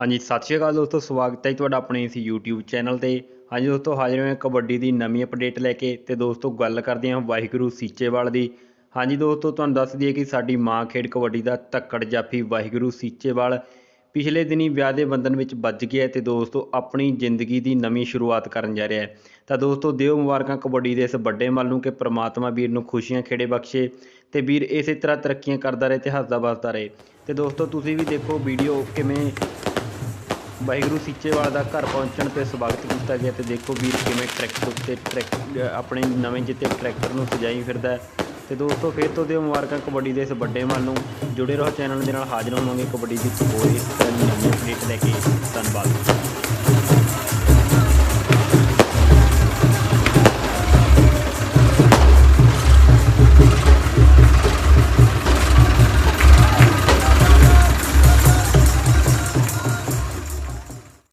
ਹਾਂਜੀ, ਸਤਿ ਸ਼੍ਰੀ ਅਕਾਲ ਦੋਸਤੋ, ਸਵਾਗਤ ਹੈ ਜੀ ਤੁਹਾਡਾ ਆਪਣੇ ਇਸ YouTube ਚੈਨਲ ਤੇ। ਹਾਂਜੀ ਦੋਸਤੋ, ਹਾਜ਼ਰ ਹੋਏ ਹਾਂ ਕਬੱਡੀ ਦੀ ਨਵੀਂ ਅਪਡੇਟ ਲੈ ਕੇ ਤੇ ਦੋਸਤੋ, ਗੱਲ ਕਰਦੇ ਹਾਂ ਵਾਹਿਗੁਰੂ ਸੀਚੇਵਾਲ ਦੀ। ਹਾਂਜੀ ਦੋਸਤੋ, ਤੁਹਾਨੂੰ ਦੱਸ ਦਈਏ ਕਿ ਸਾਡੀ ਮਾਂ ਖੇਡ ਕਬੱਡੀ ਦਾ ਧੱਕੜ ਜਾਫੀ ਵਾਹਿਗੁਰੂ ਸੀਚੇਵਾਲ ਪਿਛਲੇ ਦਿਨੀ ਵਿਆਹ ਦੇ ਬੰਧਨ ਵਿੱਚ ਵੱਜ ਗਿਆ ਤੇ ਦੋਸਤੋ, ਆਪਣੀ ਜ਼ਿੰਦਗੀ ਦੀ ਨਵੀਂ ਸ਼ੁਰੂਆਤ ਕਰਨ ਜਾ ਰਿਹਾ ਹੈ। ਤਾਂ ਦੋਸਤੋ, ਦਿਓ ਮੁਬਾਰਕਾਂ ਕਬੱਡੀ ਦੇ ਇਸ ਵੱਡੇ ਮੱਲ ਨੂੰ ਕਿ ਪ੍ਰਮਾਤਮਾ ਵੀਰ ਨੂੰ ਖੁਸ਼ੀਆਂ ਖੇੜੇ ਬਖਸ਼ੇ ਤੇ ਵੀਰ ਇਸੇ ਤਰ੍ਹਾਂ ਤਰੱਕੀਆਂ ਕਰਦਾ ਰਹੇ ਤੇ ਹੱਸਦਾ ਵੱਸਦਾ ਰਹੇ। ਤੇ ਦੋਸਤੋ, ਤੁਸੀਂ ਵੀ ਦੇਖੋ ਵੀਡੀਓ ਕਿਵੇਂ ਵਾਹਿਗੁਰੂ ਸੀਚੇਵਾਲ ਦਾ ਘਰ ਪਹੁੰਚਣ ਤੇ ਸਵਾਗਤ ਕੀਤਾ ਗਿਆ ਤੇ ਦੇਖੋ ਵੀਰ ਕਿਵੇਂ ਟਰੈਕਟਰ ਉੱਤੇ ਟਰੈਕ ਆਪਣੇ ਨਵੇਂ ਜਿੱਤੇ ਟਰੈਕਟਰ ਨੂੰ ਸਜਾਈ ਫਿਰਦਾ ਹੈ। ਤੇ ਦੋਸਤੋ, ਫਿਰ ਤੋਂ ਦਿਓ ਮੁਬਾਰਕਾਂ ਕਬੱਡੀ ਦੇ ਇਸ ਵੱਡੇ ਮਨ ਨੂੰ ਜੁੜੇ ਰਹੋ ਚੈਨਲ ਦੇ ਨਾਲ, ਹਾਜ਼ਰ ਹੋਵਾਂਗੇ ਕਬੱਡੀ ਦੀ ਹੋਰ ਇਸ ਨਵੀਂ ਅਪਡੇਟ ਲੈ ਕੇ